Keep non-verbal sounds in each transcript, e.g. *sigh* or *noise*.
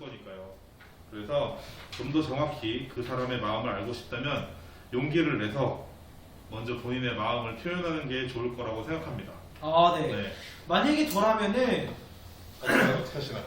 거니까요. 그래서 좀 더 정확히 그 사람의 마음을 알고 싶다면 용기를 내서 먼저 본인의 마음을 표현하는 게 좋을 거라고 생각합니다. 아, 네. 네. 만약에 저라면은 어떻게 하시나요?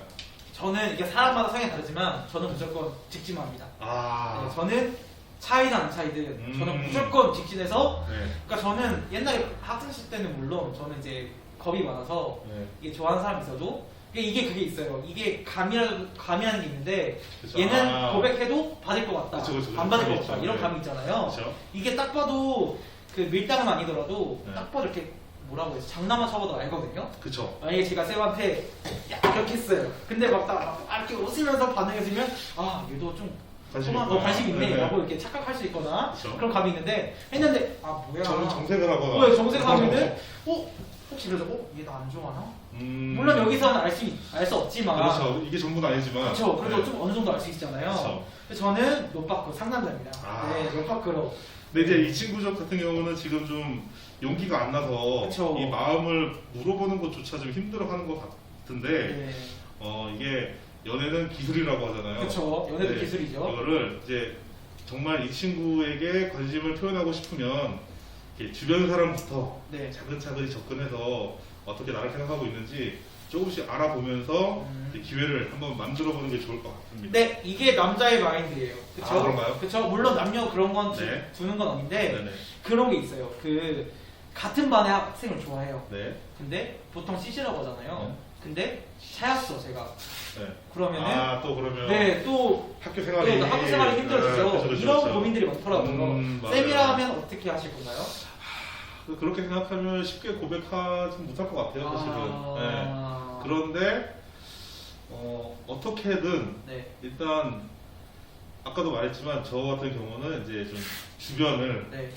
저는 이게 사람마다 성향이 다르지만 저는 무조건 직진합니다. 아, 네, 저는 차이든 안 차이든 음. 저는 무조건 직진해서 네. 그러니까 저는 옛날에 학생시 때는 물론 저는 이제 겁이 많아서 네. 이게 좋아하는 사람이 있어도 이게, 이게 그게 있어요. 이게 감이라도 감이라는 게 있는데 그쵸. 얘는 아. 고백해도 받을 것 같다. 그쵸, 그쵸, 그쵸. 안 받을 것 같다. 있죠. 이런 네. 감이 있잖아요. 그렇죠. 이게 딱 봐도 그 밀당은 아니더라도 네. 딱 봐도 이렇게 뭐라고 해서 장난만 쳐봐도 알거든요. 그쵸. 만약에 제가 쌤한테 야 이렇게 했어요. 근데 막딱 이렇게 웃으면서 반응해주면 아 얘도 좀 관심 소망 너 있구나. 관심 있네 네, 네. 라고 이렇게 착각할 수 있거나 그쵸. 그런 감이 있는데 했는데 아 뭐야 정, 정색을 하거나. 왜 정색하면은 어 혹시 그래서 어 얘 나 안 좋아하나? 음. 물론 여기서는 알 수 알 수 없지만 그렇죠. 이게 전부는 아니지만. 그렇죠. 그래도 네. 좀 어느 정도 알 수 있잖아요. 그렇죠. 근데 저는 노파크 상남자입니다. 아. 네, 노파크로. 근데 이제 이 친구적 같은 경우는 지금 좀 용기가 안 나서 그쵸. 이 마음을 물어보는 것조차 좀 힘들어하는 것 같은데 네. 어 이게 연애는 기술이라고 하잖아요. 그렇죠. 연애도 네. 기술이죠. 그거를 이제 정말 이 친구에게 관심을 표현하고 싶으면 이렇게 주변 사람부터 네. 차근차근히 접근해서 어떻게 나를 생각하고 있는지 조금씩 알아보면서 음. 이제 기회를 한번 만들어보는 게 좋을 것 같습니다. 네, 이게 남자의 마인드예요. 그쵸? 아, 그런가요? 그쵸? 물론 남녀 그런 건 주, 네. 두는 건 아닌데 네네. 그런 게 있어요. 그 같은 반의 학생을 좋아해요. 네. 근데 보통 CC라고 하잖아요. 네. 근데 차였어 제가. 네. 그러면은 아 또 그러면 네, 또 학교 생활이 네, 학교 생활이 힘들어지죠. 네, 그렇죠, 그렇죠, 이런. 고민들이 많더라고요. 음, 맞아요. 쌤이라면 어떻게 하실 건가요? 그- 그렇게 생각하면 쉽게 고백하지 못할 것 같아요, 사실은. 네. 아... 그런데 어, 어떻게든 네. 일단 아까도 말했지만 저 같은 경우는 이제 좀 주변을 네.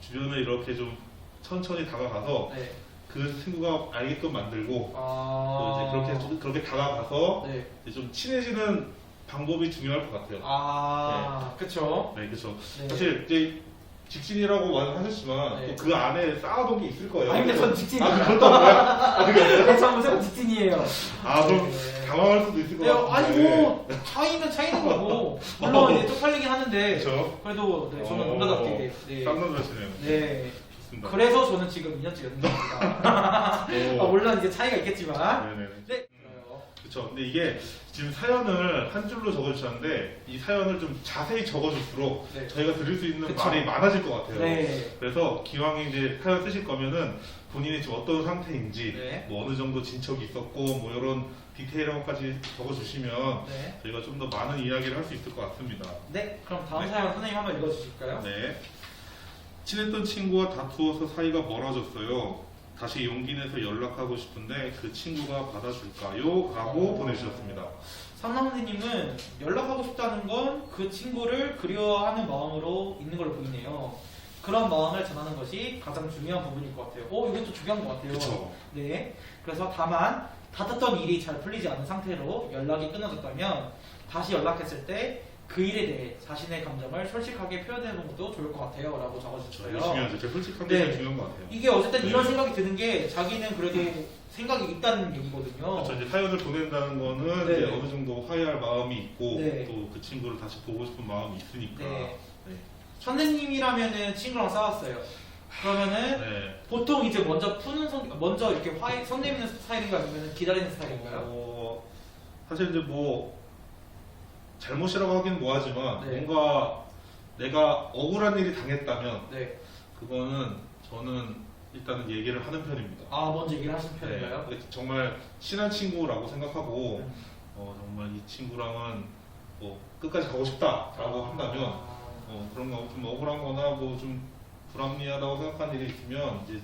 주변을 이렇게 좀 천천히 다가가서 네. 그 친구가 알게끔 만들고 또 아... 이제 그렇게 좀- 그렇게 다가가서 네. 이제 좀 친해지는 방법이 중요할 것 같아요. 아, 그쵸. 네, 그렇죠. 네. 사실 이제 직진이라고 말하셨지만 네. 또 그 안에 쌓아둔 게 있을 거예요. 아니, 근데 전 직진이에요. 아, 없나요? 아, 없어요? 네, 저 무조건 직진이에요. 아, 그럼 네. 당황할 수도 있을 것 네, 같아요. 아니 뭐 차이는 차이는 거고 물론 이제 쪽팔리긴 하는데 그렇죠. 그래도 네, 저는 어, 남자답게 네. 쌍남자시네요. 네. 좋습니다. 그래서 저는 지금 2년째 연습니다 오. 아, 물론 이제 차이가 있겠지만 네네. 네. 그래요. 그렇죠. 근데 이게 지금 사연을 한 줄로 적어주셨는데 이 사연을 좀 자세히 적어줄수록 네. 저희가 드릴 수 있는 그쵸. 말이 많아질 것 같아요. 네. 그래서 기왕에 이제 사연 쓰실 거면은 본인이 지금 어떤 상태인지 네. 뭐 어느 정도 진척이 있었고 뭐 이런 디테일한 것까지 적어주시면 네. 저희가 좀 더 많은 이야기를 할 수 있을 것 같습니다. 네. 그럼 다음 네. 사연 선생님 한번 읽어주실까요? 네. 친했던 친구와 다투어서 사이가 멀어졌어요. 다시 용기 내서 연락하고 싶은데 그 친구가 받아줄까요? 라고 보내주셨습니다. 상남대님은 연락하고 싶다는 건 그 친구를 그리워하는 마음으로 있는 걸로 보이네요. 그런 마음을 전하는 것이 가장 중요한 부분일 것 같아요. 오, 이것도 중요한 것 같아요. 그쵸. 네. 그래서 다만 다퉜던 일이 잘 풀리지 않은 상태로 연락이 끊어졌다면 다시 연락했을 때 그 일에 대해 자신의 감정을 솔직하게 표현해보는 것도 좋을 것 같아요. 라고 적어주셨어요. 중요하죠. 제가 솔직한 게 네. 제일 중요한 것 같아요. 이게 어쨌든 네. 이런 생각이 드는 게 자기는 그래도 생각이 있다는 얘기거든요. 그렇죠. 이제 사연을 보낸다는 거는 네. 이제 어느 정도 화해할 마음이 있고 네. 또 그 친구를 다시 보고 싶은 마음이 있으니까. 네. 네. 선생님이라면은 친구랑 싸웠어요. 그러면은 네. 보통 이제 먼저 푸는 성, 먼저 이렇게 화해, 성 내미는 스타일인가 아니면 기다리는 스타일인가요? 어, 사실 이제 뭐 잘못이라고 하긴 뭐하지만 네. 뭔가 내가 억울한 일이 당했다면 네. 그거는 저는 일단은 얘기를 하는 편입니다. 아 먼저 얘기를 하시는 편인가요? 네. 정말 친한 친구라고 생각하고 음. 어, 정말 이 친구랑은 뭐 끝까지 가고 싶다라고 한다면 아, 어, 그런 거좀 억울한거나 뭐 좀 불합리하다고 생각하는 일이 있으면 이제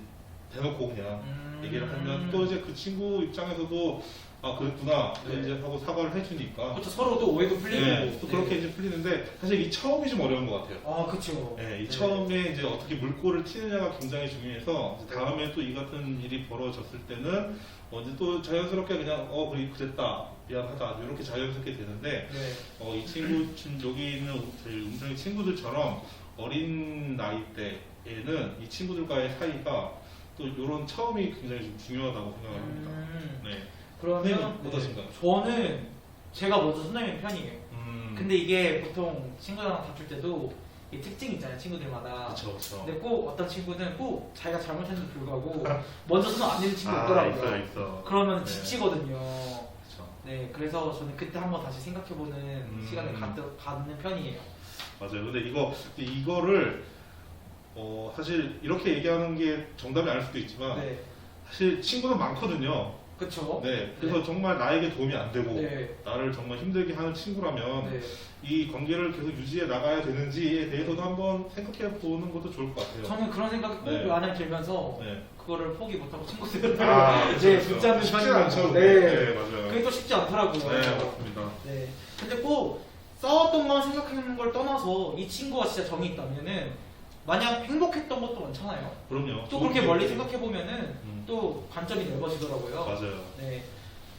대놓고 그냥 음. 얘기를 하면 또 이제 그 친구 입장에서도 아 그랬구나 네. 이제 하고 사과를 해주니까 그렇죠 서로 또 오해도 풀리고 네, 또 그렇게 이제 풀리는데 사실 이 처음이 좀 어려운 것 같아요. 아 그렇죠. 네, 이 네. 처음에 이제 어떻게 물꼬를 튀느냐가 굉장히 중요해서 이제 다음에 또 이 같은 일이 벌어졌을 때는 어, 이제 또 자연스럽게 그냥 어 그래 그랬다 미안하다 이렇게 자연스럽게 되는데 네. 어, 이 친구 지금 여기 있는 저희 음성의 친구들처럼 어린 나이 때에는 이 친구들과의 사이가 또 이런 처음이 굉장히 좀 중요하다고 생각합니다. 음, 네. 그러면 선생님, 어떠신가요? 저는 제가 먼저 손 내민 편이에요. 음. 근데 이게 보통 친구랑 다툴 때도 이 특징이 있잖아요, 친구들마다. 그쵸 그쵸. 근데 꼭 어떤 친구는 꼭 자기가 잘못했는데 불구하고 *laughs* 먼저 손 안 내는 친구 아, 있더라고요. 있어 있어. 그러면 네. 지치거든요. 그쵸. 네, 그래서 저는 그때 한번 다시 생각해보는 음. 시간을 갖, 갖는 편이에요. 맞아요. 근데 이거 이거를 어 사실 이렇게 얘기하는 게 정답이 아닐 수도 있지만 네, 사실 친구는 많거든요. 그쵸? 네. 그래서 정말 나에게 도움이 안 되고 네, 나를 정말 힘들게 하는 친구라면 네. 이 관계를 계속 유지해 나가야 되는지에 대해서도 한번 생각해 보는 것도 좋을 것 같아요. 저는 그런 생각이 꼭 네. 안에 들면서 네. 그거를 포기 못하고 친구들을 아, *laughs* 네, 그렇죠. 붙잡는 쉽지 편이에요. 않죠. 네. 네, 맞아요. 그게 또 쉽지 않더라고요. 네, 맞습니다. 네. 근데 꼭 싸웠던 건 생각하는 걸 떠나서 이 친구가 진짜 정이 있다면은 마냥 행복했던 것도 많잖아요. 그럼요. 또 그렇게 멀리 생각해 보면은 음. 또 관점이 넓어지더라고요. 맞아요. 네.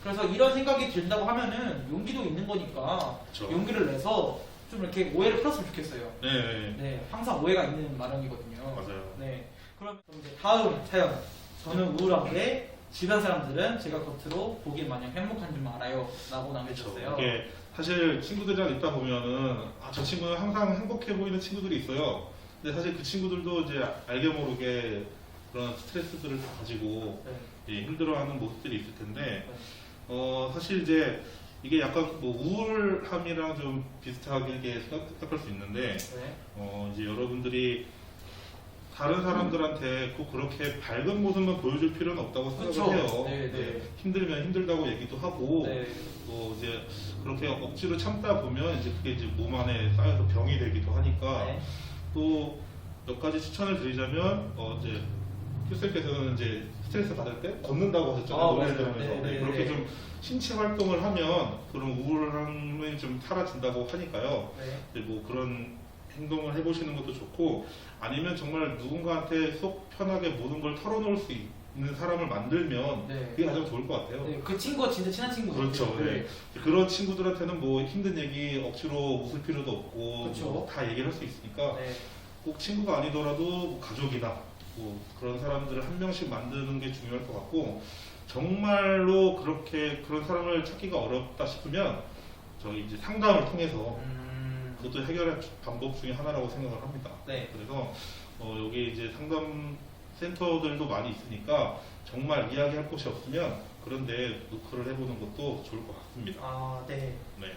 그래서 이런 생각이 든다고 하면은 용기도 있는 거니까 그렇죠. 용기를 내서 좀 이렇게 오해를 풀었으면 좋겠어요. 네, 네, 네, 항상 오해가 있는 마련이거든요. 맞아요. 네. 그럼 이제 다음 사연. 저는 우울한 게 주변 사람들은 제가 겉으로 보기엔 마냥 행복한 줄 알아요. 라고 남겨주셨어요. 이게 사실 친구들이랑 있다 보면은 아, 저 친구는 항상 행복해 보이는 친구들이 있어요. 근데 사실 그 친구들도 이제 알게 모르게 그런 스트레스들을 다 가지고 네. 예, 힘들어하는 모습들이 있을 텐데 네. 어 사실 이제 이게 약간 뭐 우울함이랑 좀 비슷하게 생각- 생각할 수 있는데 네. 어 이제 여러분들이 다른 사람들한테 꼭 그렇게 밝은 모습만 보여줄 필요는 없다고 생각을. 해요. 네, 네. 힘들면 힘들다고 얘기도 하고 네. 뭐 이제 그렇게 억지로 참다 보면 이제 그게 이제 몸 안에 쌓여서 병이 되기도 하니까 네. 또 몇 가지 추천을 드리자면 어 이제 교수님께서는 이제 스트레스 받을 때 걷는다고 하셨잖아요 아, 노래. 들으면서 네, 네, 네, 그렇게 네. 좀 신체 활동을 하면 그런 우울함이 좀 사라진다고 하니까요 네. 뭐 그런 행동을 해보시는 것도 좋고 아니면 정말 누군가한테 속 편하게 모든 걸 털어놓을 수 있는 사람을 만들면 네. 그게 가장 좋을 것 같아요. 네, 그 친구가 진짜 친한 친구 그렇죠. 같아요. 네. 그런 친구들한테는 뭐 힘든 얘기 억지로 웃을 필요도 없고 그렇죠. 뭐다 얘기를 할 수 있으니까 네. 꼭 친구가 아니더라도 뭐 가족이나 뭐 그런 사람들을 한 명씩 만드는 게 중요할 것 같고 정말로 그렇게 그런 사람을 찾기가 어렵다 싶으면 저희 이제 상담을 통해서 음, 그것도 해결의 방법 중에 하나라고 생각을 합니다. 네. 그래서 어, 여기 이제 상담 센터들도 많이 있으니까 정말 이야기할 곳이 없으면 그런데 노크를 해보는 것도 좋을 것 같습니다. 아, 네. 네.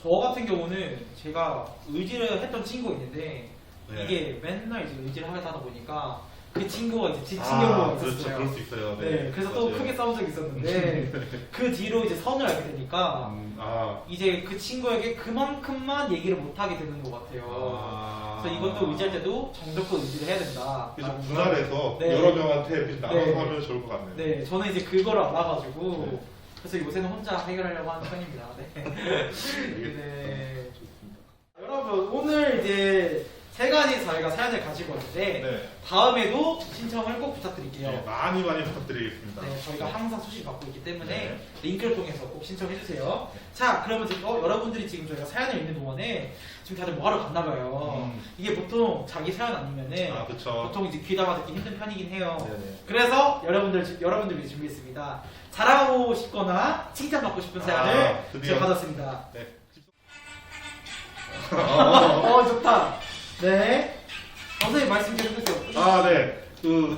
저 같은 경우는 제가 의지를 했던 친구가 있는데 네. 이게 맨날 이제 의지를 하다 보니까 그 친구가 이제 지친 아, 경우가 그렇죠. 있었어요. 그럴 수 있어요. 네, 그래서 또 맞아요. 크게 싸운 적이 있었는데 그 뒤로 이제 선을 알게 되니까 음, 아, 이제 그 친구에게 그만큼만 얘기를 못 하게 되는 것 같아요. 아. 그래서 이것도 의지할 때도 정적껏 의지를 해야 된다. 그래서 분할해서 네. 여러 명한테 이렇게 나눠서 네. 하면 좋을 것 같네요. 네, 저는 이제 그거를 알아가지고 네. 그래서 요새는 혼자 해결하려고 하는 편입니다. 네. *laughs* 네. 여러분 오늘 이제 세 가지 저희가 사연을 가지고 왔는데 네. 다음에도 신청을 꼭 부탁드릴게요. 네, 많이 많이 부탁드리겠습니다. 네, 저희가 항상 소식 받고 있기 때문에 네. 링크를 통해서 꼭 신청해 주세요. 자, 그러면 지금 어, 여러분들이 지금 저희가 사연을 읽는 동안에 지금 다들 뭐 하러 갔나 봐요. 음. 이게 보통 자기 사연 아니면은 아, 그쵸. 보통 이제 귀담아 듣기 힘든 편이긴 해요. 네네. 그래서 여러분들 지- 여러분들 위해 준비했습니다. 자랑하고 싶거나 칭찬받고 싶은 사연을 아, 드디어. 제가 받았습니다. 네. *laughs* 어, 좋다. 네. 선생님 말씀 좀 해주세요. 아, 네. 그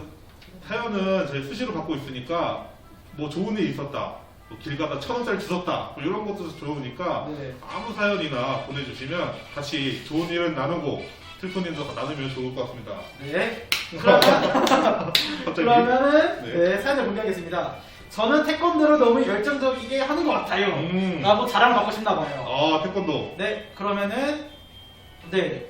사연은 저희 수시로 받고 있으니까 뭐 좋은 일 있었다. 뭐길 가다 천 원짜리 주웠다. 뭐 이런 것도 좋으니까 네. 아무 사연이나 보내주시면 같이 좋은 일을 나누고 슬픈 일도 나누면 좋을 것 같습니다. 네. 그러면 *laughs* 갑자기 그러면은 네. 네. 사연을 공개하겠습니다. 저는 태권도를 너무 열정적이게 하는 것 같아요. 음. 라고 자랑 받고 싶나 봐요. 아 태권도. 네, 그러면은 네.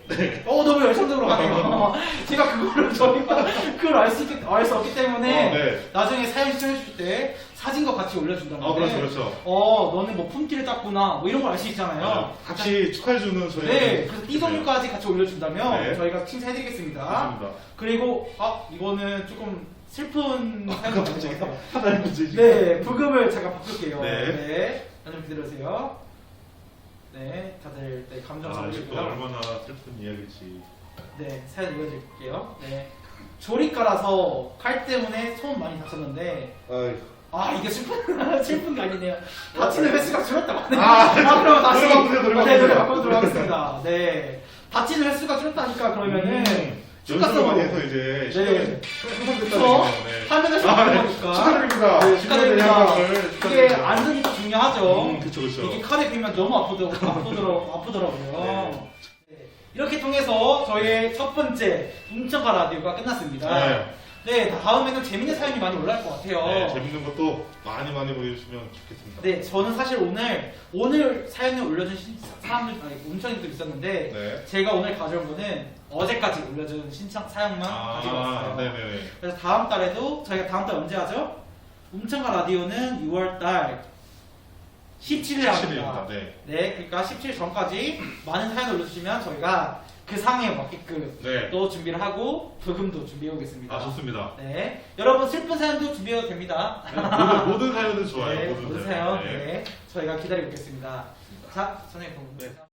어 너무 열정적으로 가네요. 제가 그거를 저희가 그걸 알 수 있기 알수 없기 때문에 어, 네. 나중에 사연 시청해 주실 때 사진과 같이 올려준다는 아 그렇죠 그렇죠. 어 너는 뭐 품기를 땄구나 뭐 이런 걸 알 수 있잖아요. 맞아요. 같이 축하해주는 저희. 네, 그래서 띠동까지 같이 올려준다면 네. 저희가 칭찬해드리겠습니다. 좋습니다. 그리고 아 이거는 조금 슬픈 아, 사연 갑자기 같아요. 하나의 문제 지금. 네, 부금을 잠깐 바꿀게요. 네. 네, 좀 기다려주세요. 네, 다들 네, 감정 아, 잡으시고요. 얼마나 슬픈 이야기지. 네, 사연 읽어드릴게요. 네, 조리가라서 칼 때문에 손 많이 다쳤는데 아이, 아 이게 슬픈 *laughs* 슬픈 게 아니네요. 다치는 횟수가 줄었다고. 아, 그럼 다시 노래 바꾸세요, 노래 네, 노래 바꾸세요. 바꾸도록 하겠습니다. 네, 다치는 횟수가 줄었다니까 그러면은 음. 연습을 많이 해서 이제 네. 어? 얘기네요. 네. 화면에서 아, 네. 축하드립니다. 네, 축하드립니다. 향상을 이게 축하드립니다. 안전이 중요하죠. 음, 그쵸, 그쵸. 이게 칼에 비면 너무 아프더라고요. *laughs* 아프더라고요. 아프더라고요. 네. 이렇게 통해서 저희의 첫 번째 훔쳐가 라디오가 끝났습니다. 네. 네, 다음에는 재밌는 사연이 많이 올라올 것 같아요. 네, 재밌는 것도 많이 많이 보여주시면 좋겠습니다. 네, 저는 사실 오늘 오늘 사연을 올려준 신- 사람들 아니 문천이도 있었는데 네. 제가 오늘 가져온 거는 어제까지 올려준 신청 사연만 가지고 아, 왔어요. 네네네. 그래서 다음 달에도 저희가 다음 달 언제 하죠? um청가 라디오는 6월 달 17일에 합니다. 17일입니다. 네. 네, 그러니까 17일 전까지 많은 사연 올려주시면 저희가 그 상황에 맞게끔 네. 또 준비를 하고 부금도 준비해 오겠습니다. 아, 좋습니다. 네, 여러분 슬픈 사연도 준비해도 됩니다. 네, 모든, 모든 사연은 좋아요. *laughs* 네, 모든 사연. 사연. 네. 저희가 기다리고 있겠습니다. 자, 선생님. 네.